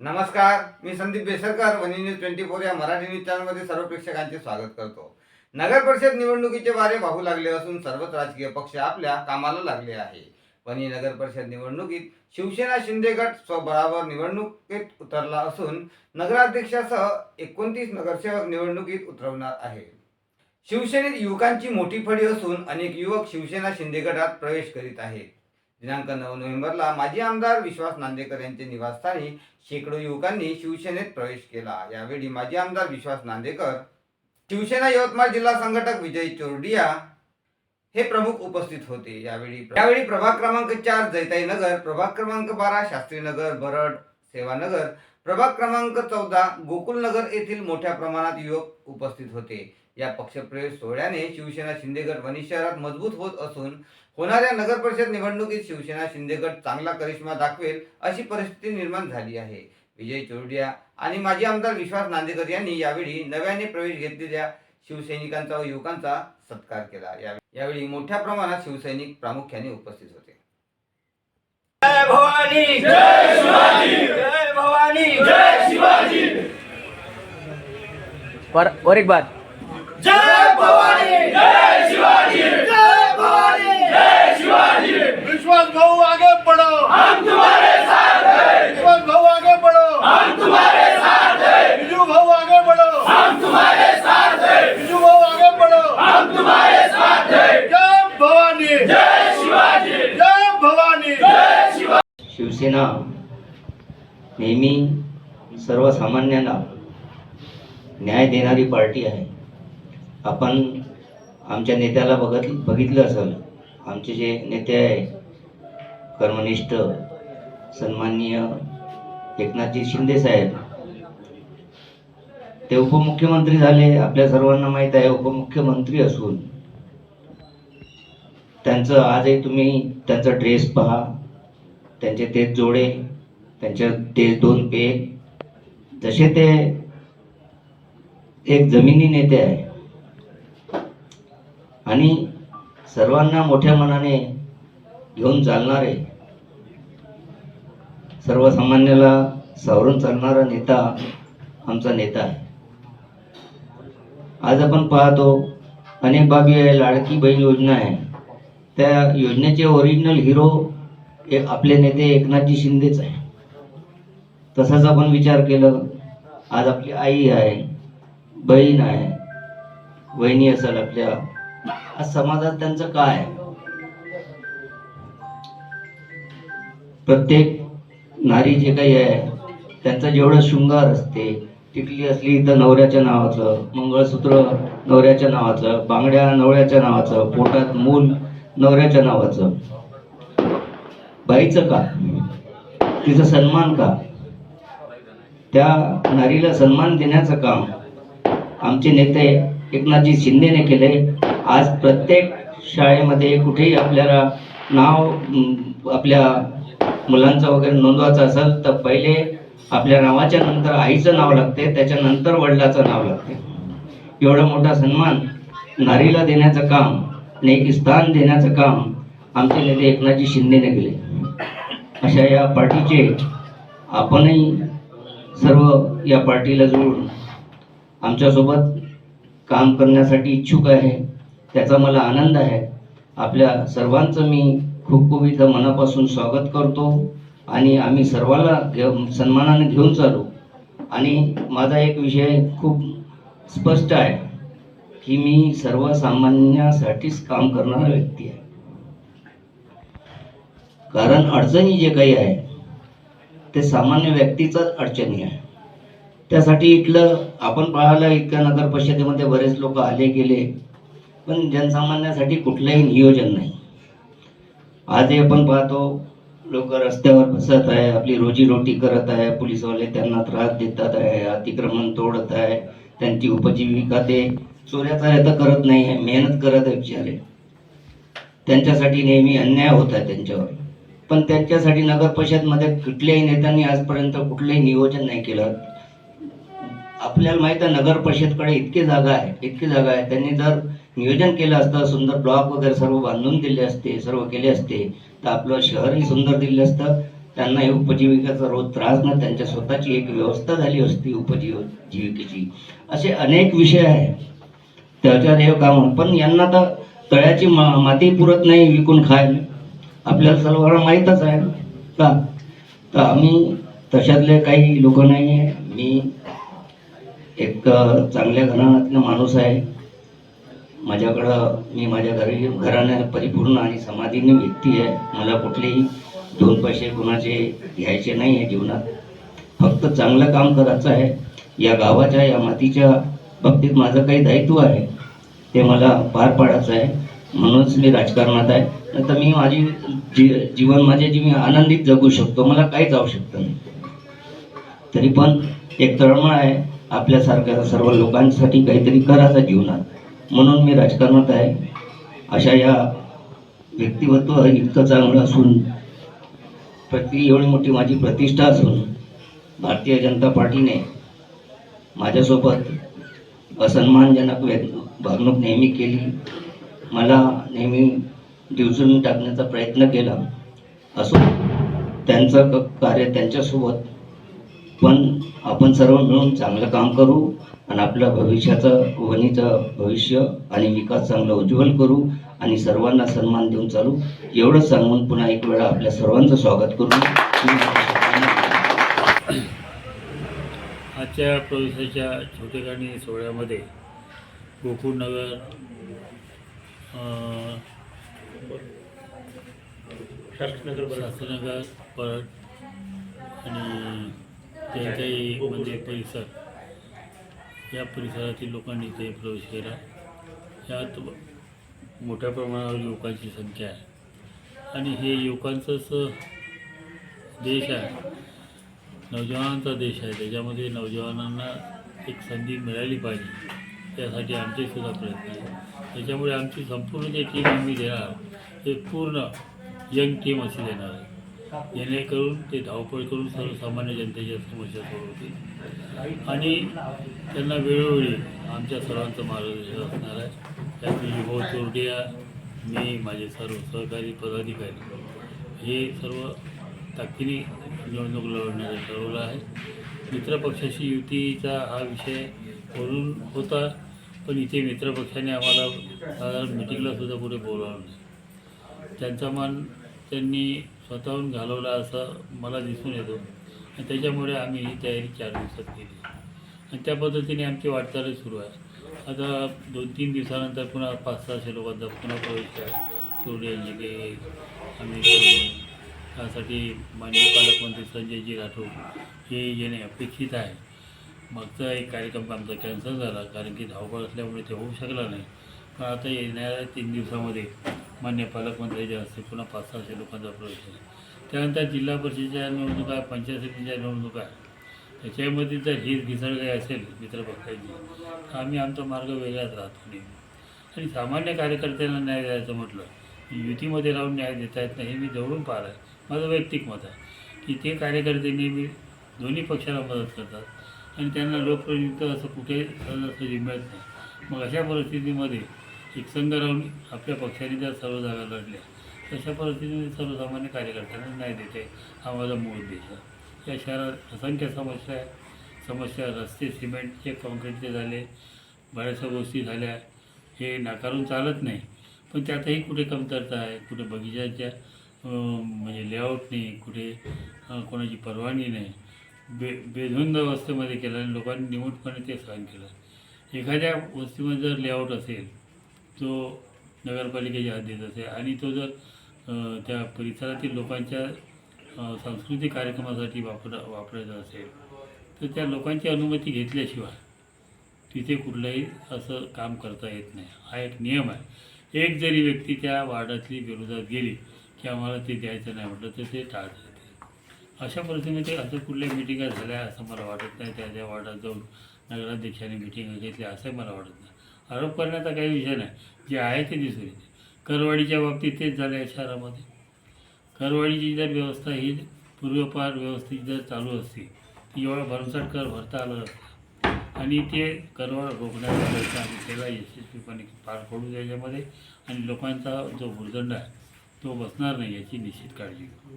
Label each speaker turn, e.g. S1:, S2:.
S1: नमस्कार मी Sandeep Besarkar Vani news twenty four या Marathi news चॅनलमध्ये सर्व प्रेक्षकांचे स्वागत करतो. नगर परिषद निवडणुकीचे वारे वाहू लागले असून सर्वच राजकीय पक्ष आपल्या कामाला लागले आहे. वनी नगर परिषद निवडणुकीत शिवसेना शिंदे गट स्वबळावर निवडणुकीत उतरला असून नगराध्यक्षासह एकोणतीस नगरसेवक निवडणुकीत उतरवणार आहे शिवसेनेत युवकांची मोठी फळी असून अनेक युवक शिवसेना शिंदे गटात प्रवेश करीत आहेत. दिनांक नऊ नोव्हेंबरला माजी आमदार विश्वास नांदेकर यांचे निवासस्थानी शेकडो युवकांनी शिवसेनेत प्रवेश केला. यावेळी माजी आमदार विश्वास नांदेकर शिवसेना यवतमाळ जिल्हा संघटक विजय चोरडिया हे प्रमुख उपस्थित होते. यावेळी यावेळी प्रभाग क्रमांक चार जैताई नगर प्रभाग क्रमांक बारा शास्त्रीनगर बरड सेवानगर प्रभाग क्रमांक चौदा गोकुलनगर येथील मोठ्या प्रमाणात युवक उपस्थित होते. या पक्षप्रवेश सोहळ्याने शिवसेना शिंदेगड वणी शहरात मजबूत होत असून होणाऱ्या नगर परिषद निवडणुकीत शिवसेना शिंदेगड चांगला करिश्मा दाखवेल अशी परिस्थिती निर्माण झाली आहे. विजय चोरडिया आणि माजी आमदार विश्वास नांदेकर यांनी यावेळी नव्याने प्रवेश घेतलेल्या शिवसैनिकांचा व युवकांचा सत्कार केला. यावेळी मोठ्या प्रमाणात शिवसैनिक प्रामुख्याने उपस्थित होते.
S2: जय भवानी! जय शिवाजी! जय भवानी! जय शिवाजी!
S3: और और एक बात।
S2: जय भवानी! जय शिवाजी जय भवानी जय शिवाजी
S4: विश्वास भाऊ आगे बढ़ो.
S2: हम तुम्हारे साथ हैं.
S4: विश्वास भाऊ आगे बढ़ो.
S2: हम तुम्हारे साथ हैं.
S4: बिजू भाऊ आगे बढ़ो.
S2: हम तुम्हारे साथ हैं.
S4: बिजू भाऊ आगे बढ़ो.
S2: हम तुम्हारे साथ हैं.
S4: जय भवानी.
S2: जय शिवाजी.
S4: जय भवानी.
S2: जय शिवाजी.
S5: शिवसेना नेहमी सर्वसामान्यांना न्याय देणारी पार्टी आहे. आपण आमच्या नेत्याला बघत बघितलं असेल. आमचे जे नेते आहे कर्मनिष्ठ सन्माननीय एकनाथजी शिंदे साहेब ते उपमुख्यमंत्री झाले आपल्या सर्वांना माहीत आहे उपमुख्यमंत्री असून. त्यांचं आजही तुम्ही त्यांचा ड्रेस पहा त्यांचे तेच जोडे त्यांचे तेच दोन पे. जसे ते एक जमिनी नेते आहे. आणि सर्वांना मोठ्या मनाने घेऊन चालणारे सर्वसामान्याला सावरून चालणारा नेता आमचा नेता आहे. आज आपण पाहतो अनेक बाबी आहे लाडकी बहीण योजना आहे. त्या योजनेचे ओरिजिनल हिरो एक आपले नेते एकनाथजी शिंदेच आहे. तसाच आपण विचार केलं आज आपली आई आहे बहीण आहे वहिनी असेल आपल्या आज समाजात त्यांचं काय? प्रत्येक नारी जे काही आहे त्यांचं जेवढं शृंगार असते टिकली असली तर नवऱ्याच्या नावाचं मंगळसूत्र नवऱ्याच्या नावाचं बांगड्या नवऱ्याच्या नावाचं पोटात मूल नवऱ्याच्या नावाचं. बाईचं का? तिचा सन्मान का? त्या नारीला सन्मान देण्याचं काम आमचे नेते एकनाथजी शिंदेने केले आज प्रत्येक शाळेमध्ये कुठेही आपल्याला नाव आपल्या मुलांचं वगैरे नोंदवायचं असेल तर पहिले आपल्या नावाच्या नंतर आईचं नाव लागते त्याच्यानंतर वडिलाचं नाव लागते. एवढा मोठा सन्मान नारीला देण्याचं काम आणि एक स्थान देण्याचं काम आमचे नेते एकनाथजी शिंदेने केले. अशा या पार्टीचे आपणही सर्व या पार्टीला जोडून आमच्यासोबत काम करण्यासाठी इच्छुक आहे. त्याचा मला आनंद आहे. आपल्या सर्वांचं मी खूप खूप इथं मनापासून स्वागत करतो आणि आम्ही सर्वाला घेऊ सन्मानाने घेऊन चालू. आणि माझा एक विषय खूप स्पष्ट आहे की मी सर्वसामान्यासाठीच काम करणारा व्यक्ती आहे. कारण अडचणी जे काही आहे ते सामान्य व्यक्तीचाच अडचणी आहे. त्यासाठी इथलं आपण पाहायला इतक्या नगर परिषदेमध्ये बरेच लोक आले गेले पण जनसामान्यासाठी कुठलंही नियोजन नाही. आजही आपण पाहतो लोक रस्त्यावर बसत आहे आपली रोजीरोटी करत आहे पोलीसवाले त्यांना त्रास देतात आहे अतिक्रमण तोडत आहे त्यांची उपजीविका ते चोऱ्या तर करत नाही आहे मेहनत करत आहे बिचारे. त्यांच्यासाठी नेहमी अन्याय होत आहे त्यांच्यावर. पण त्यांच्यासाठी नगर परिषदमध्ये कुठल्याही नेत्यांनी आजपर्यंत कुठलंही नियोजन नाही केलं. आपल्याला माहीत आहे नगर परिषदकडे इतकी जागा आहे इतकी जागा आहे. त्यांनी जर नियोजन केलं असतं सुंदर ब्लॉक वगैरे सर्व बांधून दिले असते सर्व केले असते तर आपलं शहरही सुंदर दिलं असतं. त्यांना हे उपजीविकेचा रोज त्रास न त्यांच्या स्वतःची एक व्यवस्था झाली असती उपजीव जीविकेची असे अनेक विषय आहेत. त्याच्यात हे काम पण यांना तर तळ्याची मा माती पुरत नाही विकून खायला. आपल्याला सर्वांना माहीतच आहे का? तर आम्ही तशातले काही लोक नाही आहे मी एक चांगल्या घराण्यातला माणूस आहे. माझ्याकडं मी माझ्या घरी घरानं परिपूर्ण आणि समाधीने व्यक्ती आहे. मला कुठलेही दोन पैसे कुणाचे घ्यायचे नाही आहे जीवनात. फक्त चांगलं काम करायचं आहे. या गावाच्या या मातीच्या बाबतीत माझं काही दायित्व आहे. ते मला पार पाडायचं आहे. म्हणूनच मी राजकारणात आहे. नाही तर मी माझी जी जीवन माझे जी मी आनंदीत जगू शकतो मला काहीच आवश्यकता नाही. तरी पण एक तळमळ आहे. आपल्यासारख्या सर्व लोकांसाठी काहीतरी करायचं जीवनात. म्हणून मी राजकारणात आहे. अशा या व्यक्तिमत्व इतकं चांगलं असून प्रति एवढी मोठी माझी प्रतिष्ठा असून भारतीय जनता पार्टीने माझ्यासोबत असन्मानजनक व्यक् वागणूक नेहमी केली. मला नेहमी दिवसून टाकण्याचा प्रयत्न केला. असो त्यांचं क- कार्य त्यांच्यासोबत पण आपण सर्व मिळून चांगलं काम करू आणि आपल्या भविष्याचं वणीचं भविष्य आणि विकास चांगला उज्ज्वल करू आणि सर्वांना सन्मान देऊन चालू. एवढंच सांगून पुन्हा एक वेळा आपल्या सर्वांचं स्वागत करू.
S3: आजच्या प्रवेशाच्या छोटेखानी सोहळ्यामध्ये गोकुळनगर अं, शास्त्रीनगर परत आणि जे काही म्हणजे परिसर या परिसरातील लोकांनी इथे प्रवेश केला. यात मोठ्या प्रमाणावर युवकांची संख्या आहे. आणि हे युवकांचंच देश आहे. नौजवानांचा देश आहे. त्याच्यामध्ये नौजवानांना एक संधी मिळाली पाहिजे. त्यासाठी आमचे सुद्धा प्रयत्न आहे त्याच्यामुळे आमची संपूर्ण जे टीम आम्ही देणार ते पूर्ण यंग टीम अशी देणार आहे. जेणेकरून ते धावपळ करून सर्वसामान्य जनतेच्या समस्या सोडवतील. आणि त्यांना वेळोवेळी आमच्या सर्वांचं मार्गदर्शन असणार आहे. त्यात विभव हो चोरडिया मी माझे सर्व सहकारी पदाधिकारी हे सर्व ताकदीने निवडणूक लढवण्याचं ठरवलं आहे. मित्रपक्षाशी युतीचा हा विषय बोलून होता पण इथे मित्रपक्षाने आम्हाला साधारण मिटिंगला सुद्धा कुठे बोलावलं नाही. त्यांचा मान त्यांनी स्वतःहून घालवला असं मला दिसून येतो. आणि त्याच्यामुळे आम्ही ही तयारी चार दिवसात केली. आणि त्या पद्धतीने आमची वाटचाल सुरू आहे. आता दोन तीन दिवसानंतर पुन्हा पाच सहाशे लोकांचा पुन्हा प्रवेश आहे. सोडे काही आम्ही त्यासाठी माननीय पालकमंत्री संजयजी राठोड हे येणे अपेक्षित आहे. मागचा एक कार्यक्रम आमचा कॅन्सल झाला कारण की धावपळ असल्यामुळे ते होऊ शकला नाही. पण आता येणाऱ्या तीन दिवसामध्ये मान्य पालकमंत्र्यांच्या असतील पुन्हा पाच सहाशे लोकांचा प्रवेश आहे. त्यानंतर जिल्हा परिषदेच्या निवडणुका पंचायत समितीच्या निवडणुका. त्याच्यामध्ये जर हीच घिसळ काही असेल मित्रपक्षांची तर आम्ही आमचा मार्ग वेगळाच राहतो नेहमी. आणि सामान्य कार्यकर्त्यांना न्याय द्यायचं म्हटलं युतीमध्ये राहून न्याय देता येत नाही हे मी जवळून पाहिलं आहे. माझं वैयक्तिक मत आहे की ते कार्यकर्ते नेहमी दोन्ही पक्षाला मदत करतात. आणि त्यांना लोकप्रतिनिधित्व असं कुठे सहजासहजी मिळत नाही. मग अशा परिस्थितीमध्ये राहून आपल्या पक्षाने जर सर्व जागा लढल्या तशा परिस्थितीमध्ये सर्वसामान्य कार्यकर्त्यांना न्याय देते हा माझा मूळ उद्देश या शहरात असंख्य समस्या आहे. समस्या रस्ते सिमेंटचे कॉन्क्रीटचे झाले बऱ्याचशा गोष्टी झाल्या. हे नाकारून चालत नाही. पण त्यातही कुठे कमतरता आहे कुठे बगीचाच्या म्हणजे लेआउट नाही कुठे कोणाची परवानगी नाही. बे बेधुंद अवस्थेमध्ये केलं आणि लोकांनी निमूटपणे ते सहन केलं. एखाद्या वस्तीमध्ये जर लेआउट असेल तो नगरपालिकेच्या हद्दीत असे. आणि तो जर त्या परिसरातील लोकांच्या सांस्कृतिक कार्यक्रमासाठी वापर वापरायचा असेल तर त्या लोकांची अनुमती घेतल्याशिवाय तिथे कुठलंही असं काम करता येत नाही. हा एक नियम आहे. एक जरी व्यक्ती त्या वार्डातली विरोधात गेली की आम्हाला ते द्यायचं नाही म्हटलं तर ते टाळता येते. अशा परिस्थितीमध्ये असं कुठल्या मिटिंगा झाल्या असं मला वाटत नाही. त्या त्या वार्डात जाऊन नगराध्यक्षाने मिटिंग घेतल्या असं मला वाटत नाही. आरोप करण्याचा काही विषय नाही. जे आहे ते दिसून येते. करवाडीच्या बाबतीत तेच झालं आहे शहरामध्ये. करवाडीची जर व्यवस्था ही पूर्वपार व्यवस्थित जर चालू असती ती एवढा भरमसाठ कर भरता आलं असतं. आणि ते करवाड रोखण्याचा प्रयत्न आम्ही केला यशस्वीपणे पार पडू त्याच्यामध्ये आणि लोकांचा जो भुर्दंड आहे तो बसणार नाही याची निश्चित काळजी घेऊ